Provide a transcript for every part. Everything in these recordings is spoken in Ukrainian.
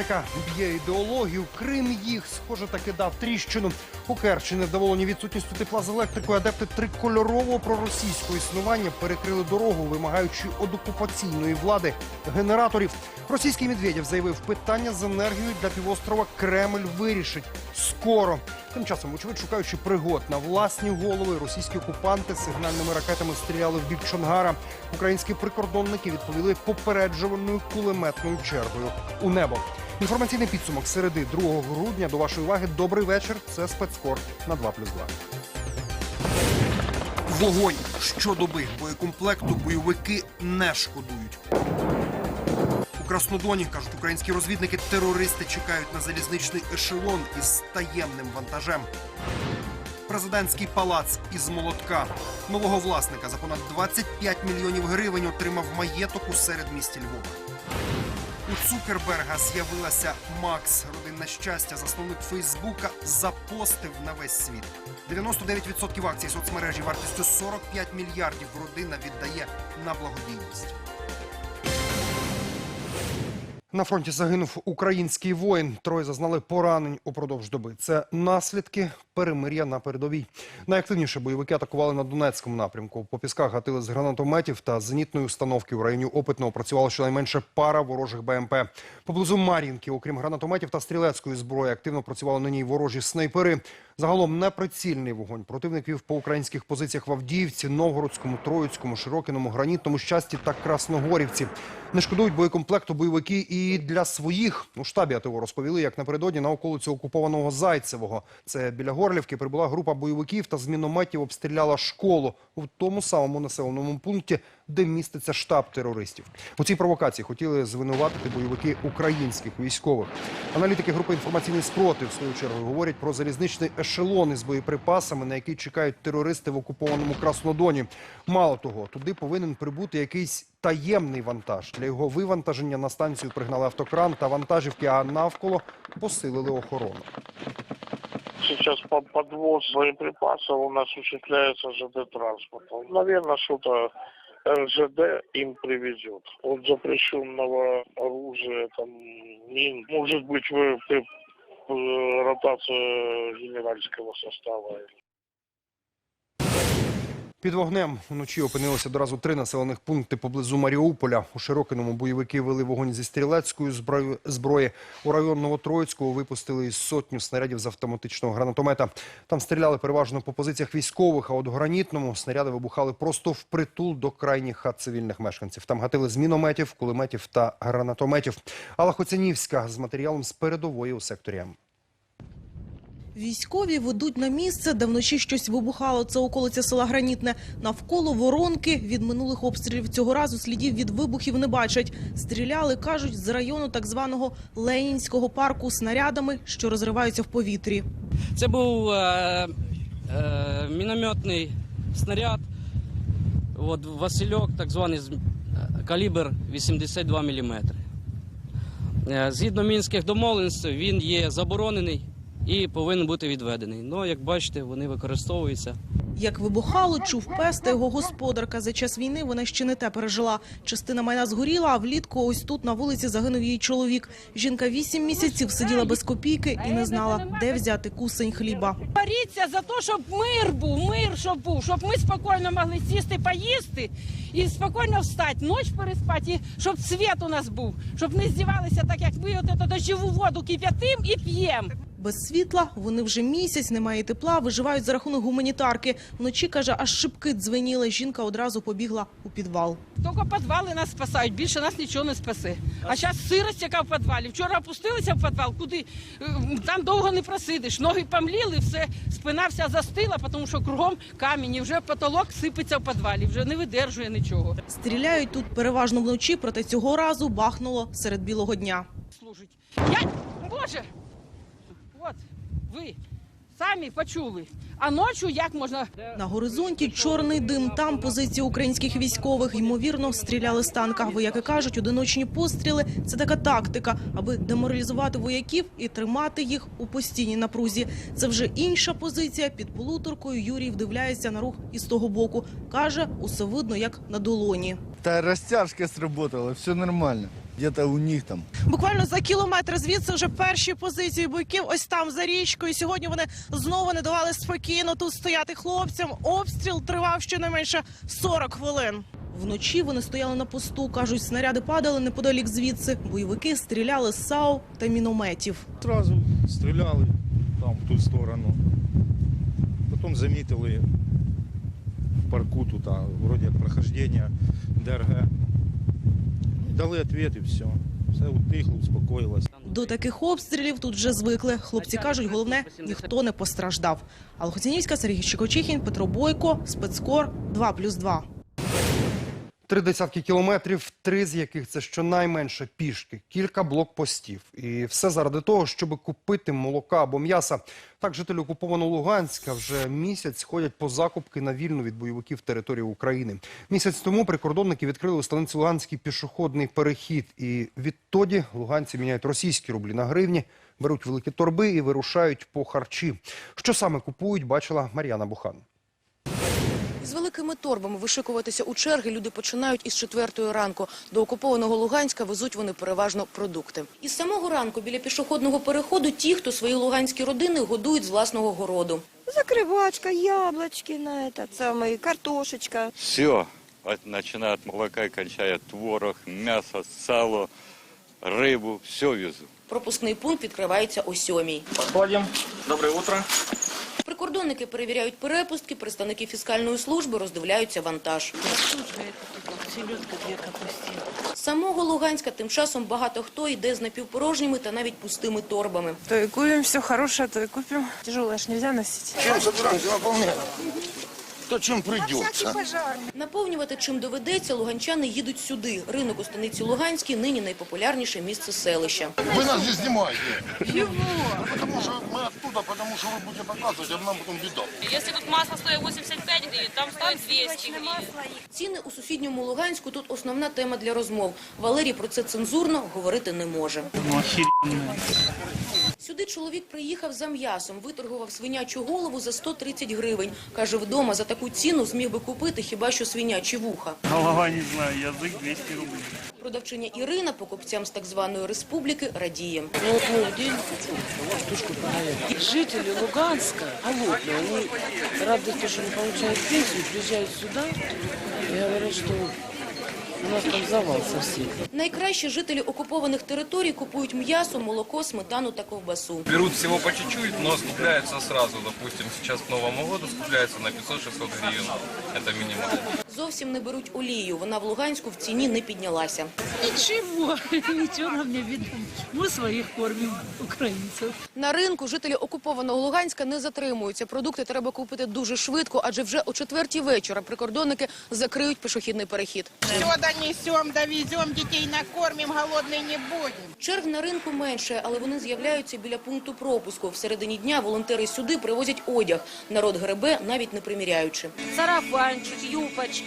Енергетика б'є ідеологію. Крим їх, схоже, таки дав тріщину. У Керчі невдоволені відсутністю тепла з електрикою. Адепти трикольорового проросійського існування перекрили дорогу, вимагаючи од окупаційної влади генераторів. Російський Медведєв заявив, питання з енергією для півострова Кремль вирішить скоро. Тим часом, очевидь, шукаючи пригод на власні голови, російські окупанти сигнальними ракетами стріляли в бік Чонгара. Українські прикордонники відповіли попереджувальною кулеметною чергою у небо. Інформаційний підсумок середи 2 грудня до вашої уваги. Добрий вечір. Це спецкор на 2+,2. Вогонь щодоби боєкомплекту бойовики не шкодують. У Краснодоні кажуть українські розвідники, терористи чекають на залізничний ешелон із таємним вантажем. Президентський палац із молотка. Нового власника за понад 25 мільйонів гривень отримав маєток у середмісті Львова. У Цукерберга з'явилася Макс. Родинне щастя, засновник Фейсбука, запостив на весь світ. 99% акцій соцмережі вартістю 45 мільярдів родина віддає на благодійність. На фронті загинув український воїн. Троє зазнали поранень упродовж доби. Це наслідки перемир'я на передовій. Найактивніше бойовики атакували на Донецькому напрямку. По пісках гатили з гранатометів та зенітної установки. У районі опитного працювала щонайменше пара ворожих БМП. Поблизу Мар'їнки, окрім гранатометів та стрілецької зброї, активно працювали на ній ворожі снайпери. Загалом неприцільний вогонь противник вів по українських позиціях в Авдіївці, Новгородському, Троїцькому, Широкиному, Гранітному, Щасті та Красногорівці. Не шкодують боєкомплекту бойовики і для своїх. У штабі АТО розповіли, як напередодні на околицю окупованого Зайцевого. Це біля Горлівки прибула група бойовиків та з мінометів обстріляла школу в тому самому населеному пункті, де міститься штаб терористів. У цій провокації хотіли звинуватити бойовики українських військових. Аналітики групи інформаційний спротив в свою чергу говорять про залізничний ешелон із боєприпасами, на який чекають терористи в окупованому Краснодоні. Мало того, туди повинен прибути якийсь таємний вантаж. Для його вивантаження на станцію пригнали автокран та вантажівки, а навколо посилили охорону. Сейчас по подвоз боеприпасов у нас осуществляется ЖД-транспортом. Наверное, что-то РЖД им привезет. От запрещенного оружия, там, мин, может быть, вы, э, ротация генеральского состава. Під вогнем вночі опинилося одразу три населених пункти поблизу Маріуполя. У Широкиному бойовики вели вогонь зі стрілецької зброї. У район Новотроїцького випустили із сотню снарядів з автоматичного гранатомета. Там стріляли переважно по позиціях військових, а от Гранітному снаряди вибухали просто впритул до крайніх хат цивільних мешканців. Там гатили з мінометів, кулеметів та гранатометів. Алла Хоцянівська з матеріалом з передової у секторі М. Військові ведуть на місце, де вночі щось вибухало. Це околиця села Гранітне. Навколо воронки від минулих обстрілів цього разу слідів від вибухів не бачать. Стріляли, кажуть, з району так званого Ленінського парку снарядами, що розриваються в повітрі. Це був е, е, мінометний снаряд. От Васильок, так званий е, калібр 82 мм. Е, згідно мінських домовленостей, він є заборонений і повинен бути відведений. Ну, як бачите, вони використовуються. Як вибухало, чув пес та його господарка. За час війни вона ще не те пережила. Частина майна згоріла, а влітку ось тут на вулиці загинув її чоловік. Жінка вісім місяців сиділа без копійки і не знала, де взяти кусень хліба. боріться за те, щоб мир був, мир щоб був, щоб ми спокійно могли сісти, поїсти і спокійно встати, ніч переспати, і щоб світ у нас був, щоб не здівалися так, як ми от эту дощову воду кип'ятим і п'ємо. Без світла вони вже місяць, немає тепла, виживають за рахунок гуманітарки. Вночі каже, аж шибки дзвеніли. Жінка одразу побігла у підвал. Тільки підвали нас спасають, більше нас нічого не спасе. А зараз сирость, яка в підвалі. Вчора опустилися в підвал, куди е, там довго не просидиш. Ноги помліли, все, спина вся застила, тому що кругом камінь, і вже потолок сипеться в підвалі, вже не видержує нічого. Стріляють тут переважно вночі, проте цього разу бахнуло серед білого дня. служить. Я, Боже, ви самі почули. А ночі як можна На горизонті чорний дим. Там позиції українських військових. Ймовірно, стріляли з танка. Вояки кажуть, одиночні постріли це така тактика, аби деморалізувати вояків і тримати їх у постійній напрузі. Це вже інша позиція. Під полуторкою Юрій вдивляється на рух із того боку. каже, усе видно як на долоні. Та розтяжка сработала, все нормально. Где-то у них там. Буквально за кілометр звідси вже перші позиції бойків. Ось там за річкою. Сьогодні вони знову не давали спокійно тут стояти хлопцям. Обстріл тривав щонайменше 40 хвилин. Вночі вони стояли на посту. кажуть, снаряди падали неподалік звідси. Бойовики стріляли з САУ та мінометів. Сразу стріляли там, в ту сторону. Потім замітили в парку тут, а, вроде як прохождення ДРГ. Дали відповідь і все. Все утихло, успокоїлося. До таких обстрілів тут вже звикли. Хлопці кажуть, головне ніхто не постраждав. Алхоцінівська Сергій Щекочихін, Петро Бойко, спецкор 2+,2. Три десятки кілометрів, три з яких це щонайменше пішки, кілька блокпостів. І все заради того, щоб купити молока або м'яса. Так жителі окупованого Луганська вже місяць ходять по закупки на вільну від бойовиків територію України. Місяць тому прикордонники відкрили у станиці Луганський пішохідний перехід. І відтоді луганці міняють російські рублі на гривні, беруть великі торби і вирушають по харчі. Що саме купують, бачила Мар'яна Бухан. З великими торбами вишикуватися у черги люди починають із четвертої ранку. До окупованого Луганська везуть вони переважно продукти. Із самого ранку біля пішохідного переходу ті, хто свої луганські родини годують з власного городу. Закрывачка, яблочки на этот самый, картошечка. Все, от, начиная от молока и кончая творог, мясо, сало, рыбу, все везу. Пропускний пункт відкривається о сьомій. Подходим. Доброе утро. Прикордонники перевіряють перепустки, представники фіскальної служби роздивляються вантаж. З самого Луганська тим часом багато хто йде з напівпорожніми та навіть пустими торбами. То и купим все хорошее, то и купим. Тяжелое ж нельзя носить. То чем придется. Наповнювати чим доведеться, луганчани їдуть сюди. Ринок у станиці Луганській нині найпопулярніше місце селища. Вы нас не снимаете. Чего? Потому что мы оттуда, потому что вы будете показывать, а нам потом беда. Если тут масло стоит 85 гривен, там стоит 200 гривен. Ціни у сусідньому Луганську тут основна тема для розмов. Валерій про це цензурно говорити не може. Сюди чоловік приїхав за м'ясом, виторгував свинячу голову за 130 гривень. Каже, вдома за таку ціну зміг би купити хіба що свинячі вуха. Голова не знаю, язык 200 рублей. Продавчиня Ірина покупцям з так званої республіки радіє. Жители Луганска голодные, они радуются, что не получают пенсию, приезжают сюда и говорят, что у нас там завал совсем. Найкраще жителі окупованих територій купують м'ясо, молоко, сметану та ковбасу. Берут всего по чуть-чуть, но скупляются сразу. Допустим, сейчас к Новому году скупляются на 500-600 гривен. Это минимум. Зовсім не беруть олію. Вона в Луганську в ціні не піднялася. Ничего, ничего нам не видно. Мы своих кормим, украинцев. На ринку жителі окупованого Луганська не затримуються. Продукти треба купити дуже швидко, адже вже о четвертій вечора прикордонники закриють пішохідний перехід. Все донесем, довезем, детей накормим, голодные не будем. Черг на ринку менше, але вони з'являються біля пункту пропуску. Всередині дня волонтери сюди привозять одяг. Народ гребе, навіть не приміряючи. Сарафанчик,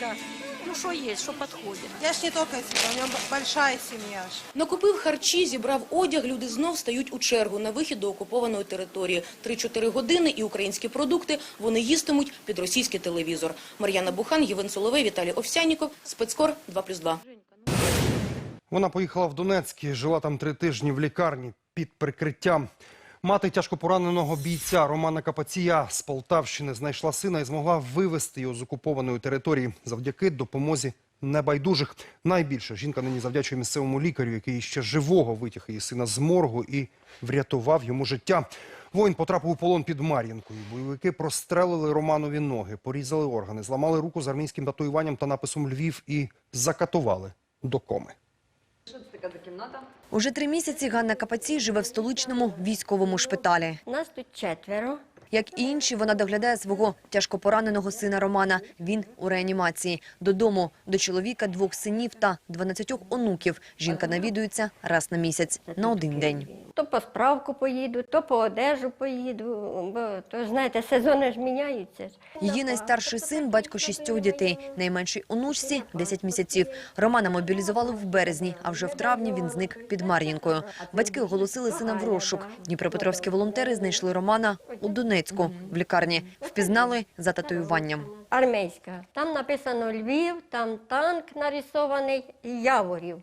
юбочка. Ну, что есть, что подходит. Я ж не только себя, у меня большая семья. Накупив харчі, зібрав одяг, люди знов стають у чергу на вихід до окупованої території. 3-4 години і українські продукти вони їстимуть під російський телевізор. Мар'яна Бухан, Євген Соловей, Віталій Овсяніков, Спецкор 2+,2. Вона поїхала в Донецьк і жила там три тижні в лікарні під прикриттям. Мати тяжко пораненого бійця Романа Капація з Полтавщини знайшла сина і змогла вивезти його з окупованої території завдяки допомозі небайдужих. Найбільше жінка нині завдячує місцевому лікарю, який ще живого витяг її сина з моргу і врятував йому життя. Воїн потрапив у полон під Мар'їнкою. Бойовики прострелили Романові ноги, порізали органи, зламали руку з армійським татуюванням та написом Львів і закатували до коми. Уже три місяці Ганна Капацій живе в столичному військовому шпиталі. Нас тут четверо. Як і інші, вона доглядає свого тяжко пораненого сина Романа. Він у реанімації. Додому до чоловіка, двох синів та 12 онуків. Жінка навідується раз на місяць на один день. То по справку поїду, то по одежу поїду, бо то знаєте, сезони ж міняються. Її найстарший син – батько шістьох дітей. Найменшій онучці – 10 місяців. Романа мобілізували в березні, а вже в травні він зник під Мар'їнкою. Батьки оголосили сина в розшук. Дніпропетровські волонтери знайшли Романа у Донецьку в лікарні. Впізнали за татуюванням. Армейська. Там написано Львів, там танк нарисований Яворів.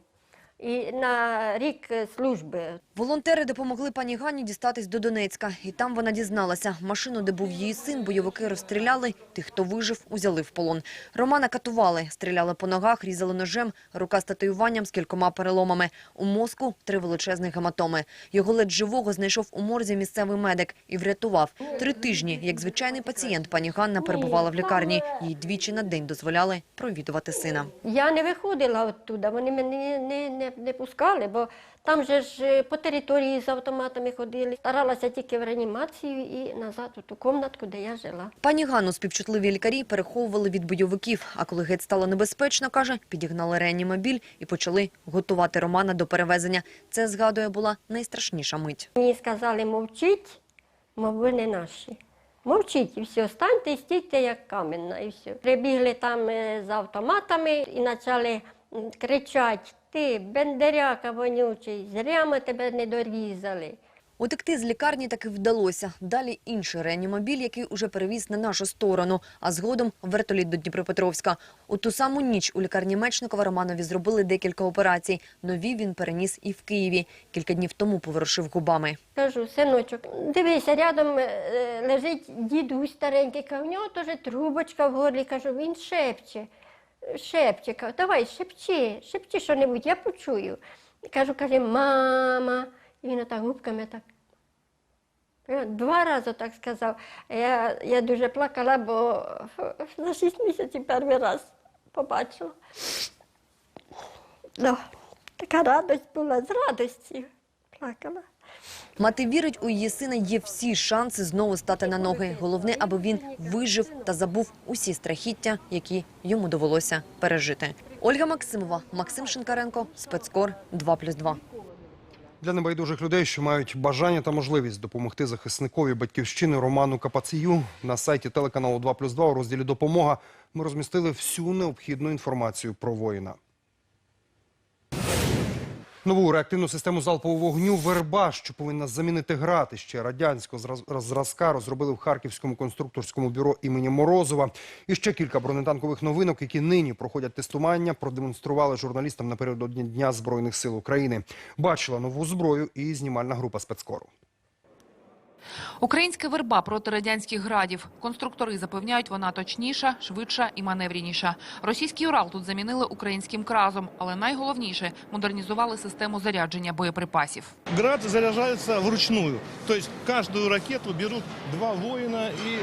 І на рік е, служби. Волонтери допомогли пані Ганні дістатись до Донецька. І там вона дізналася, машину, де був її син, бойовики розстріляли. Тих, хто вижив, узяли в полон. Романа катували, стріляли по ногах, різали ножем, рука з татуюванням з кількома переломами. У мозку три величезні гематоми. Його ледь живого знайшов у морзі місцевий медик і врятував. Три тижні, як звичайний пацієнт, пані Ганна перебувала в лікарні. Їй двічі на день дозволяли провідувати сина. Я не виходила оттуда, вони мене не, не, не пускали, бо там же ж е, по території з автоматами ходили. Старалася тільки в реанімацію і назад у ту кімнатку, де я жила. Пані Ганну співчутливі лікарі переховували від бойовиків, а коли геть стало небезпечно, каже, підігнали реанімобіль і почали готувати Романа до перевезення. Це, згадує, була найстрашніша мить. Мені сказали, мовчіть, мов ви не наші. Мовчіть і все, станьте і стійте як каменна, і все. Прибігли там е, з автоматами і почали кричати, ти, бендеряка вонючий, зря ми тебе не дорізали. Утекти з лікарні таки вдалося. Далі інший реанімобіль, який уже перевіз на нашу сторону, а згодом вертоліт до Дніпропетровська. У ту саму ніч у лікарні Мечникова Романові зробили декілька операцій. Нові він переніс і в Києві. Кілька днів тому поворушив губами. Кажу, синочок, дивися, рядом е, лежить дідусь старенький, кажу, в нього теж трубочка в горлі, кажу, він шепче, шепче, кажу, давай, шепчи, шепчи що-небудь, я почую. Кажу, каже, мама. І він отак губками так. Е, Два рази так сказав. Я, я дуже плакала, бо за шість місяців перший раз побачила. Ну, така радость була, з радості плакала. Мати вірить, у її сина є всі шанси знову стати на ноги. Головне, аби він вижив та забув усі страхіття, які йому довелося пережити. Ольга Максимова, Максим Шинкаренко, спецкор 2+,2. Для небайдужих людей, що мають бажання та можливість допомогти захисникові батьківщини Роману Капацію на сайті телеканалу 2+,2 у розділі «Допомога» ми розмістили всю необхідну інформацію про воїна. Нову реактивну систему залпового вогню «Верба», що повинна замінити грати ще радянського зразка, розробили в Харківському конструкторському бюро імені Морозова. І ще кілька бронетанкових новинок, які нині проходять тестування, продемонстрували журналістам напередодні Дня Збройних сил України. Бачила нову зброю і знімальна група спецкору. Українська верба проти радянських градів. Конструктори запевняють, вона точніша, швидша і маневреніша. Російський Урал тут замінили українським кразом, але найголовніше модернізували систему зарядження боєприпасів. Град заряджається вручну, То кожну ракету беруть два воїна и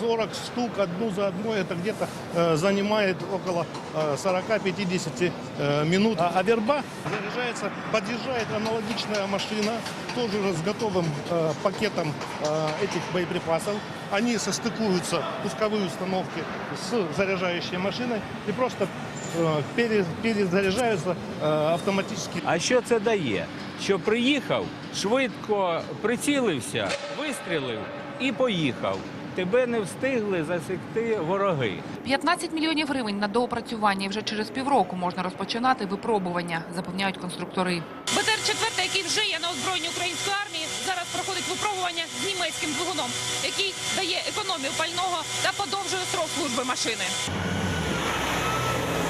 40 штук одну за одной. Это где-то э, занимает около э, 40-50 э, минут. А, а верба заряжается, подъезжает аналогичная машина, тоже с готовым э, пакетом э, этих боеприпасов. Они состыкуются, пусковые установки с заряжающей машиной и просто э, пере- перезаряжаются э, автоматически. А що це дає? Що приїхав, швидко прицілився, вистрілив і поїхав. Тебе не встигли засікти вороги. 15 мільйонів гривень на доопрацювання. І вже через півроку можна розпочинати випробування, запевняють конструктори. БТР-4, який вже є на озброєнні української армії, зараз проходить випробування з німецьким двигуном, який дає економію пального та подовжує срок служби машини.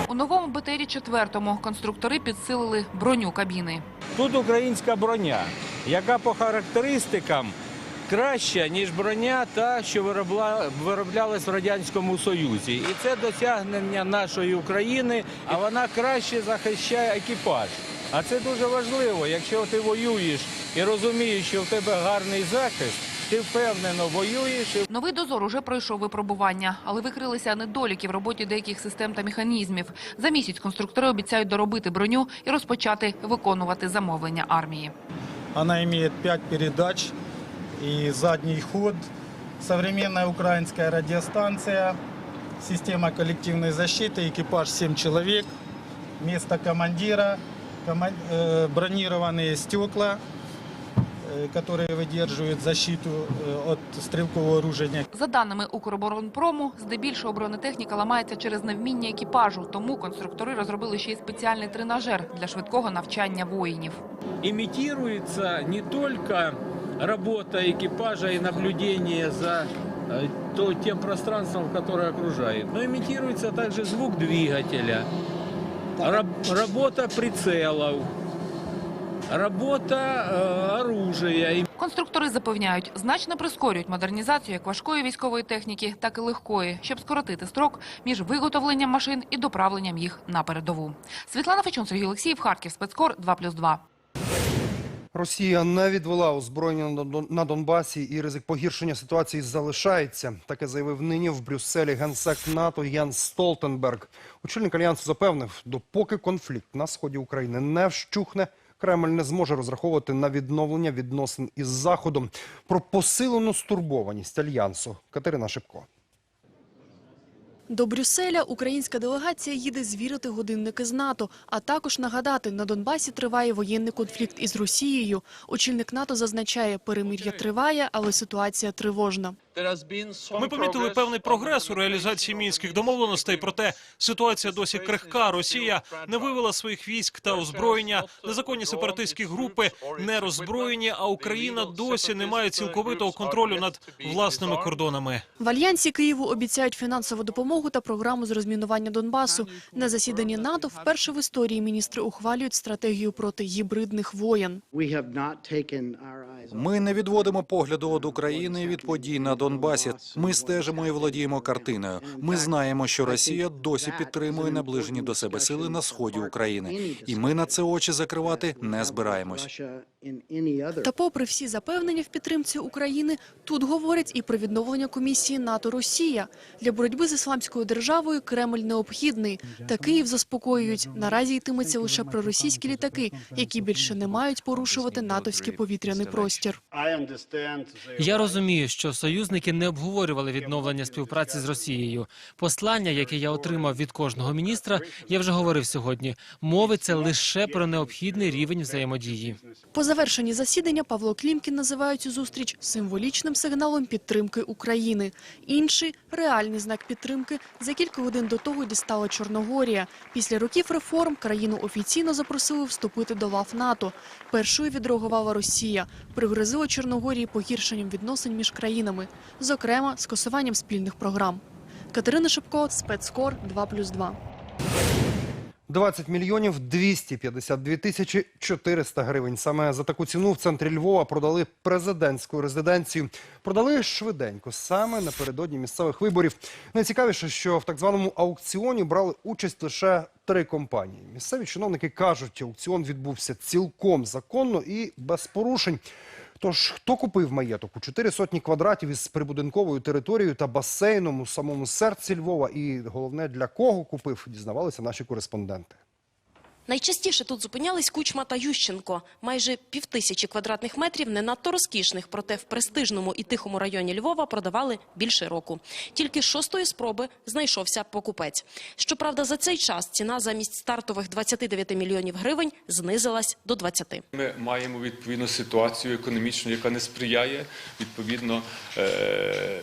У новому БТРі четвертому конструктори підсилили броню кабіни. Тут українська броня, яка по характеристикам краща, ніж броня та, що виробла, вироблялась в Радянському Союзі. І це досягнення нашої України, а вона краще захищає екіпаж. А це дуже важливо, якщо ти воюєш і розумієш, що в тебе гарний захист, ти впевнено воюєш. Новий дозор уже пройшов випробування, але викрилися недоліки в роботі деяких систем та механізмів. За місяць конструктори обіцяють доробити броню і розпочати виконувати замовлення армії. Она имеет 5 передач и задний ход. Современная украинская радиостанция, система коллективной защиты, экипаж 7 человек, место командира, кома- э, бронированные стекла, э, которые выдерживают защиту э, от стрелкового оружия. За даними Укроборонпрому, здебільшого бронетехніка ламається через невміння екіпажу, тому конструктори розробили ще й спеціальний тренажер для швидкого навчання воїнів. имитируется не только работа экипажа и наблюдение за э, то, тем пространством, которое окружает, но имитируется также звук двигателя, раб- работа прицелов, работа э, оружия. И Конструктори запевняють, значно прискорюють модернізацію як важкої військової техніки, так і легкої, щоб скоротити строк між виготовленням машин і доправленням їх на передову. Світлана Фечун, Сергій Олексіїв, Харків, спецкор 2+,2. Росія не відвела озброєння на Дон- на Донбасі і ризик погіршення ситуації залишається. Таке заявив нині в Брюсселі генсек НАТО Ян Столтенберг. Очільник альянсу запевнив, допоки конфлікт на сході України не вщухне, Кремль не зможе розраховувати на відновлення відносин із Заходом. Про посилену стурбованість альянсу Катерина Шипко. До Брюсселя українська делегація їде звірити годинники з НАТО, а також нагадати, на Донбасі триває воєнний конфлікт із Росією. Очільник НАТО зазначає, перемир'я триває, але ситуація тривожна. Ми помітили певний прогрес у реалізації мінських домовленостей. Проте ситуація досі крихка. Росія не вивела своїх військ та озброєння. Незаконні сепаратистські групи не роззброєні. А Україна досі не має цілковитого контролю над власними кордонами. В альянсі Києву обіцяють фінансову допомогу та програму з розмінування Донбасу. На засіданні НАТО вперше в історії міністри ухвалюють стратегію проти гібридних воєн. Ми не відводимо погляду від України від подій на Донбасі. Ми стежимо і володіємо картиною. Ми знаємо, що Росія досі підтримує наближені до себе сили на сході України, і ми на це очі закривати не збираємось. Та попри всі запевнення в підтримці України, тут говорять і про відновлення комісії НАТО-Росія. Для боротьби з ісламською державою Кремль необхідний. Та Київ заспокоюють. Наразі йтиметься лише про російські літаки, які більше не мають порушувати натовський повітряний простір. Я розумію, що союзники не обговорювали відновлення співпраці з Росією. Послання, яке я отримав від кожного міністра, я вже говорив сьогодні. Мовиться лише про необхідний рівень взаємодії. По завершенні засідання Павло Клімкін називає цю зустріч символічним сигналом підтримки України. Інший – реальний знак підтримки. За кілька годин до того дістала Чорногорія. Після років реформ країну офіційно запросили вступити до лав НАТО. Першою відреагувала Росія. Пригрозила Чорногорії погіршенням відносин між країнами. Зокрема, скасуванням спільних програм. Катерина Шипко, спецкор 2+,2. 20 мільйонів 252 тисячі 400 гривень. Саме за таку ціну в центрі Львова продали президентську резиденцію. Продали швиденько, саме напередодні місцевих виборів. Найцікавіше, що в так званому аукціоні брали участь лише три компанії. Місцеві чиновники кажуть, аукціон відбувся цілком законно і без порушень. Тож, хто купив маєток у чотири сотні квадратів із прибудинковою територією та басейном у самому серці Львова, і головне для кого купив, дізнавалися наші кореспонденти. Найчастіше тут зупинялись Кучма та Ющенко. Майже півтисячі квадратних метрів не надто розкішних, проте в престижному і тихому районі Львова продавали більше року. Тільки шостої спроби знайшовся покупець. Щоправда, за цей час ціна замість стартових 29 мільйонів гривень знизилась до 20. Ми маємо відповідну ситуацію економічну, яка не сприяє відповідно е, е,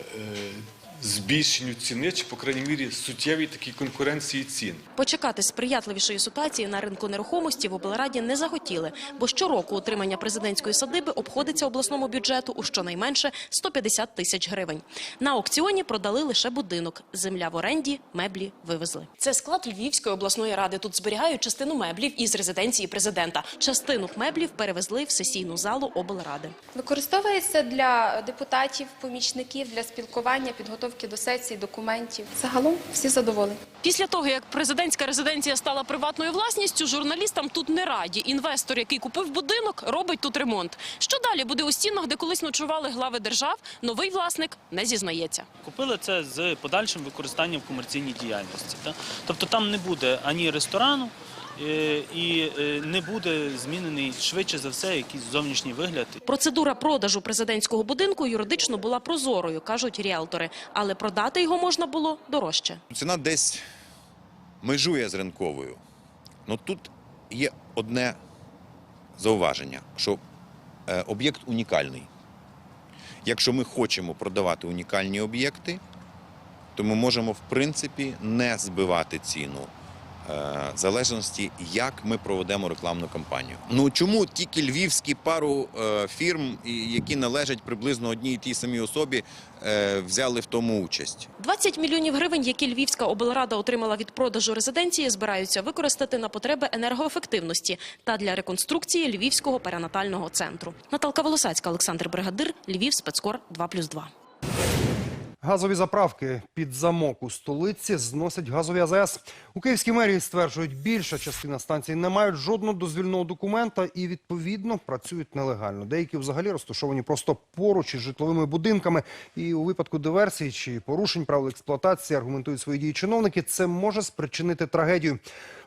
збільшенню ціни, чи, по крайній мірі, суттєвій такій конкуренції цін. Почекати сприятливішої ситуації на ринку нерухомості в облраді не захотіли, бо щороку утримання президентської садиби обходиться обласному бюджету у щонайменше 150 тисяч гривень. На аукціоні продали лише будинок. Земля в оренді, меблі вивезли. Це склад Львівської обласної ради. Тут зберігають частину меблів із резиденції президента. Частину меблів перевезли в сесійну залу облради. Використовується для депутатів, помічників, для спілкування, підготовки до сесій, документів. Загалом всі задоволені. Після того, як президентська резиденція стала приватною власністю, журналістам тут не раді. Інвестор, який купив будинок, робить тут ремонт. Що далі буде у стінах, де колись ночували глави держав, новий власник не зізнається. Купили це з подальшим використанням в комерційній діяльності. Тобто там не буде ані ресторану, і е, не буде змінений швидше за все якийсь зовнішній вигляд. Процедура продажу президентського будинку юридично була прозорою, кажуть ріелтори, але продати його можна було дорожче. Ціна десь межує з ринковою. Ну тут є одне зауваження, що е, об'єкт унікальний. Якщо ми хочемо продавати унікальні об'єкти, то ми можемо, в принципі, не збивати ціну в залежності, як ми проведемо рекламну кампанію. Ну чому тільки львівські пару е, фірм, які належать приблизно одній тій самій особі, е, взяли в тому участь? 20 мільйонів гривень, які Львівська облрада отримала від продажу резиденції, збираються використати на потреби енергоефективності та для реконструкції Львівського перинатального центру. Наталка Волосацька, Олександр Бригадир, Львів, спецкор 2+,2. Газові заправки під замок у столиці зносять газові АЗС. У Київській мерії стверджують, більша частина станцій не мають жодного дозвільного документа і відповідно працюють нелегально. Деякі взагалі розташовані просто поруч із житловими будинками. І у випадку диверсій чи порушень правил експлуатації аргументують свої дії чиновники. Це може спричинити трагедію.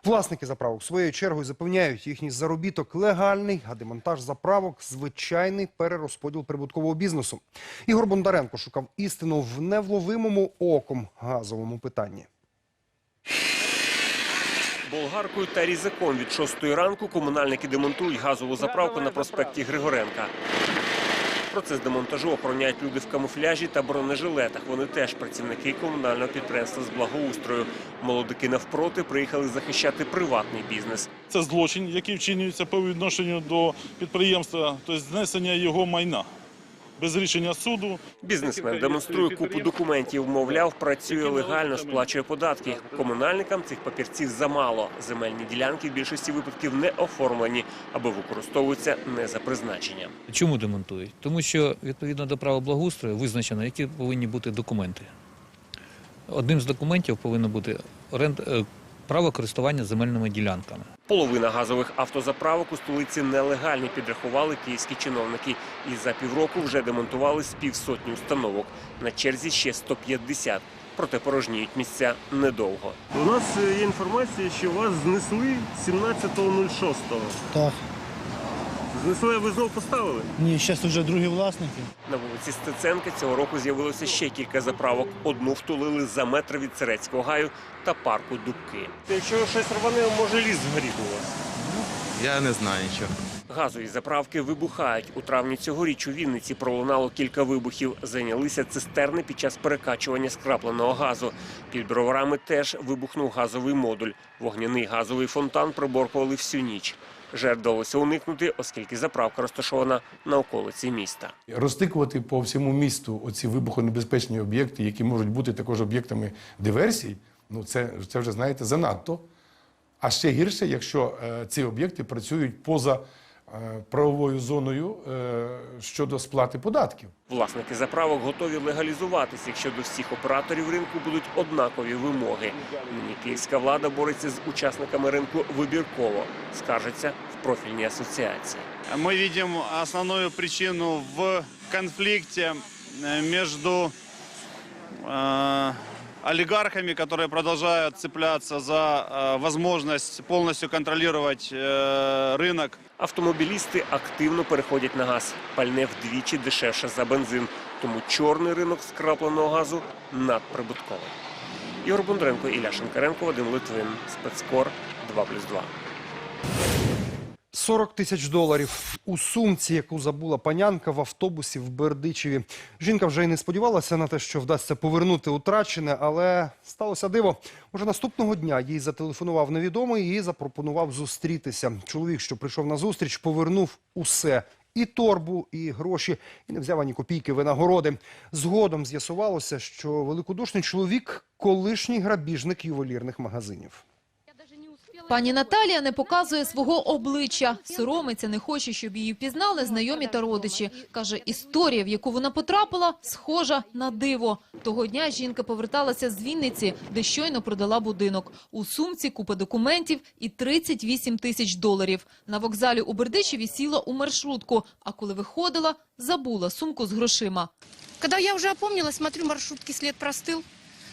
Власники заправок своєю чергою запевняють, їхній заробіток легальний, а демонтаж заправок звичайний перерозподіл прибуткового бізнесу. Ігор Бондаренко шукав істину в невловимому оком газовому питанні. Болгаркою та різаком від шостої ранку комунальники демонтують газову заправку на проспекті Григоренка. Процес демонтажу охороняють люди в камуфляжі та бронежилетах. Вони теж працівники комунального підприємства з благоустрою. Молодики навпроти приїхали захищати приватний бізнес. Це злочин, який вчинюється по відношенню до підприємства, тобто знесення його майна без рішення суду. Бізнесмен демонструє купу документів. Мовляв, працює легально, сплачує податки. Комунальникам цих папірців замало. Земельні ділянки в більшості випадків не оформлені або використовуються не за призначенням. Чому демонтують? Тому що відповідно до права благоустрою визначено, які повинні бути документи. Одним з документів повинно бути е, право користування земельними ділянками. Половина газових автозаправок у столиці нелегальні, підрахували київські чиновники. І за півроку вже демонтували з півсотні установок. На черзі ще 150. Проте порожніють місця недовго. У нас е, є інформація, що вас знесли 17.06. Так. Знесли, а ви знов поставили? Ні, зараз вже другі власники. На вулиці Стеценка цього року з'явилося ще кілька заправок. Одну втулили за метр від Церецького гаю та парку Дубки. Якщо щось рване, може ліс згоріти у вас. Я не знаю нічого. Газові заправки вибухають. У травні цьогоріч у Вінниці пролунало кілька вибухів. Зайнялися цистерни під час перекачування скрапленого газу. Під броварами теж вибухнув газовий модуль. Вогняний газовий фонтан приборкували всю ніч. Жертв вдалося уникнути, оскільки заправка розташована на околиці міста. Розтикувати по всьому місту оці вибухонебезпечні об'єкти, які можуть бути також об'єктами диверсій, ну це, це вже знаєте занадто. А ще гірше, якщо е, ці об'єкти працюють поза правовою зоною е, щодо сплати податків. Власники заправок готові легалізуватися, якщо до всіх операторів ринку будуть однакові вимоги. Нині київська влада бореться з учасниками ринку вибірково, скаржиться в профільній асоціації. Мы видим основную причину в конфликте э, между э, олигархами, которые продолжают цепляться за э, возможность полностью контролировать э, рынок. Автомобілісти активно переходять на газ. Пальне вдвічі дешевше за бензин. Тому чорний ринок скрапленого газу надприбутковий. Ігор Бондренко, Ілля Шенкаренко, Вадим Литвин. Спецкор 2+,2. 40 тисяч доларів у сумці, яку забула панянка в автобусі в Бердичеві. Жінка вже й не сподівалася на те, що вдасться повернути утрачене, але сталося диво. Уже наступного дня їй зателефонував невідомий і запропонував зустрітися. Чоловік, що прийшов на зустріч, повернув усе. І торбу, і гроші, і не взяв ані копійки винагороди. Згодом з'ясувалося, що великодушний чоловік – колишній грабіжник ювелірних магазинів. Пані Наталія не показує свого обличчя. Соромиться, не хоче, щоб її впізнали знайомі та родичі. Каже, історія, в яку вона потрапила, схожа на диво. Того дня жінка поверталася з Вінниці, де щойно продала будинок. У сумці купа документів і 38 тисяч доларів. На вокзалі у Бердичеві сіла у маршрутку, а коли виходила, забула сумку з грошима. Когда я уже опомнилась, смотрю, маршрутки след простыл.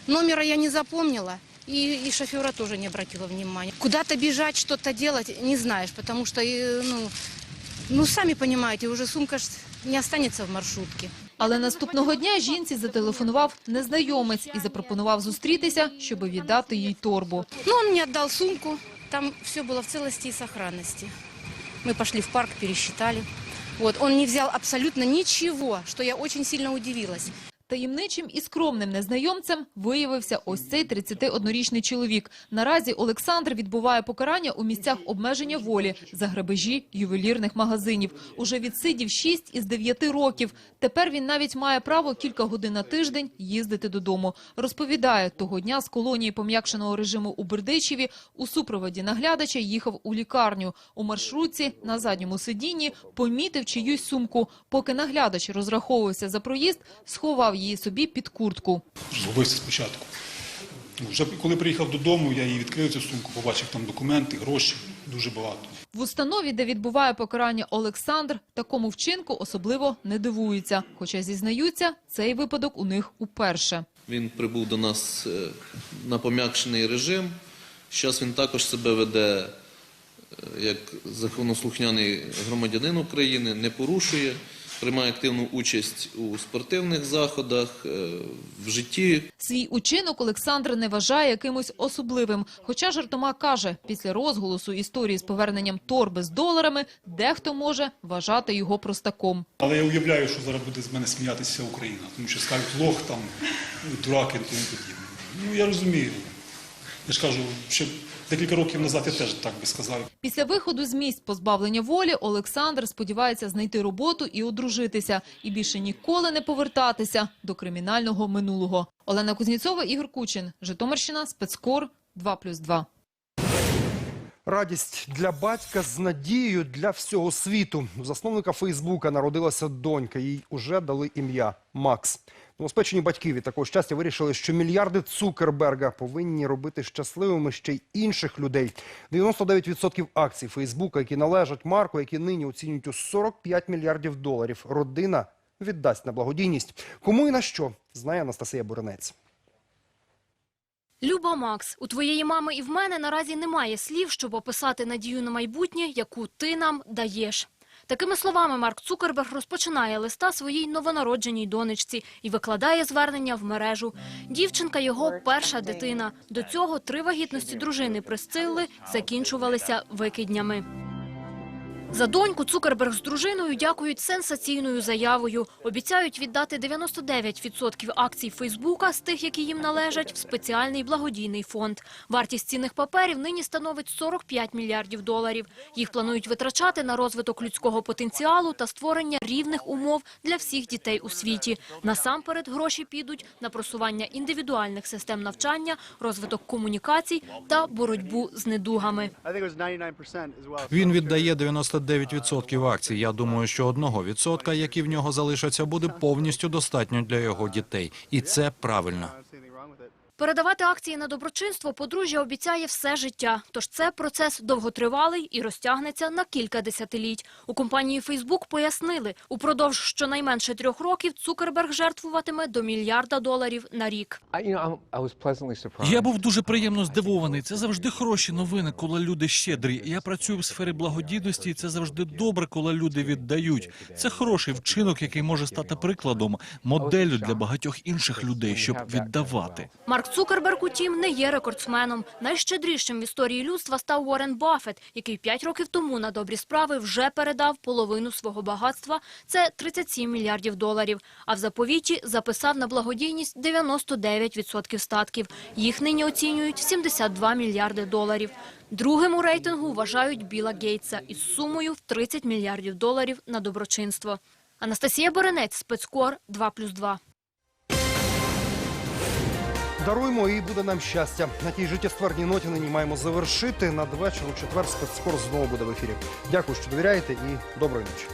Номера я не запомнила. И, и шофера тоже не обратила внимания. Куда-то бежать, что-то делать не знаешь, потому что, э, ну, ну, сами понимаете, уже сумка ж не останется в маршрутке. Але наступного дня жінці зателефонував незнайомець і запропонував зустрітися, щоб віддати їй торбу. Ну, он мне отдал сумку, там все было в целости и сохранности. Мы пошли в парк, пересчитали. Вот, он не взял абсолютно ничего, что я очень сильно удивилась. Таємничим і скромним незнайомцем виявився ось цей 31-річний чоловік. Наразі Олександр відбуває покарання у місцях обмеження волі за грабежі ювелірних магазинів. Уже відсидів 6 із 9 років. Тепер він навіть має право кілька годин на тиждень їздити додому. Розповідає, того дня з колонії пом'якшеного режиму у Бердичеві у супроводі наглядача їхав у лікарню. У маршрутці на задньому сидінні помітив чиюсь сумку. Поки наглядач розраховувався за проїзд, сховав її собі під куртку. Згубився спочатку. Ну, Вже коли приїхав додому, я її відкрив цю сумку, побачив там документи, гроші, дуже багато. В установі, де відбуває покарання Олександр, такому вчинку особливо не дивується. Хоча зізнаються, цей випадок у них уперше. Він прибув до нас е, на пом'якшений режим. Зараз він також себе веде е, як законослухняний громадянин України, не порушує, приймає активну участь у спортивних заходах, е, в житті Свій учинок Олександр не вважає якимось особливим. Хоча жартома каже, після розголосу історії з поверненням торби з доларами дехто може вважати його простаком. Але я уявляю, що зараз буде з мене сміятися Україна, тому що скажуть лох, там, дураки і тому подібне. Ну, я розумію. Я ж кажу, ще декілька років назад я теж так би сказав. Після виходу з місць позбавлення волі Олександр сподівається знайти роботу і одружитися, і більше ніколи не повертатися до кримінального минулого. Олена Кузніцова, Ігор Кучин, Житомирщина, спецкор 2+,2. Радість для батька з надією для всього світу. У засновника Фейсбука народилася донька. Їй уже дали ім'я Макс. Новоспечені батьки від такого щастя вирішили, що мільярди Цукерберга повинні робити щасливими ще й інших людей. 99% акцій Фейсбука, які належать Марку, які нині оцінюють у 45 мільярдів доларів, родина віддасть на благодійність. Кому і на що знає Анастасія Буренець. Люба Макс, у твоєї мами і в мене наразі немає слів, щоб описати надію на майбутнє, яку ти нам даєш. Такими словами Марк Цукерберг розпочинає листа своїй новонародженій донечці і викладає звернення в мережу. Дівчинка – його перша дитина. До цього три вагітності дружини Присцилли закінчувалися викиднями. За доньку Цукерберг з дружиною дякують сенсаційною заявою. Обіцяють віддати 99% акцій Фейсбука з тих, які їм належать, в спеціальний благодійний фонд. Вартість цінних паперів нині становить 45 мільярдів доларів. Їх планують витрачати на розвиток людського потенціалу та створення рівних умов для всіх дітей у світі. Насамперед гроші підуть на просування індивідуальних систем навчання, розвиток комунікацій та боротьбу з недугами. Він віддає 99% акцій. Я думаю, що одного відсотка, які в нього залишаться, буде повністю достатньо для його дітей, і це правильно. Передавати акції на доброчинство подружжя обіцяє все життя. Тож це процес довготривалий і розтягнеться на кілька десятиліть. У компанії Фейсбук пояснили, упродовж щонайменше трьох років Цукерберг жертвуватиме до мільярда доларів на рік. Я був дуже приємно здивований. Це завжди хороші новини, коли люди щедрі. Я працюю в сфері благодійності, і це завжди добре, коли люди віддають. Це хороший вчинок, який може стати прикладом, моделлю для багатьох інших людей, щоб віддавати. Марк Цукерберг, утім, не є рекордсменом. Найщедрішим в історії людства став Уоррен Баффет, який п'ять років тому на добрі справи вже передав половину свого багатства – це 37 мільярдів доларів. А в заповіті записав на благодійність 99% статків. Їх нині оцінюють в 72 мільярди доларів. Другим у рейтингу вважають Біла Гейтса із сумою в 30 мільярдів доларів на доброчинство. Анастасія Боренець, спецкор 2+,2. Даруємо і буде нам щастя. На тій життєстверній ноті нині маємо завершити. Надвечір у четвер спецскор знову буде в ефірі. Дякую, що довіряєте і доброї ночі.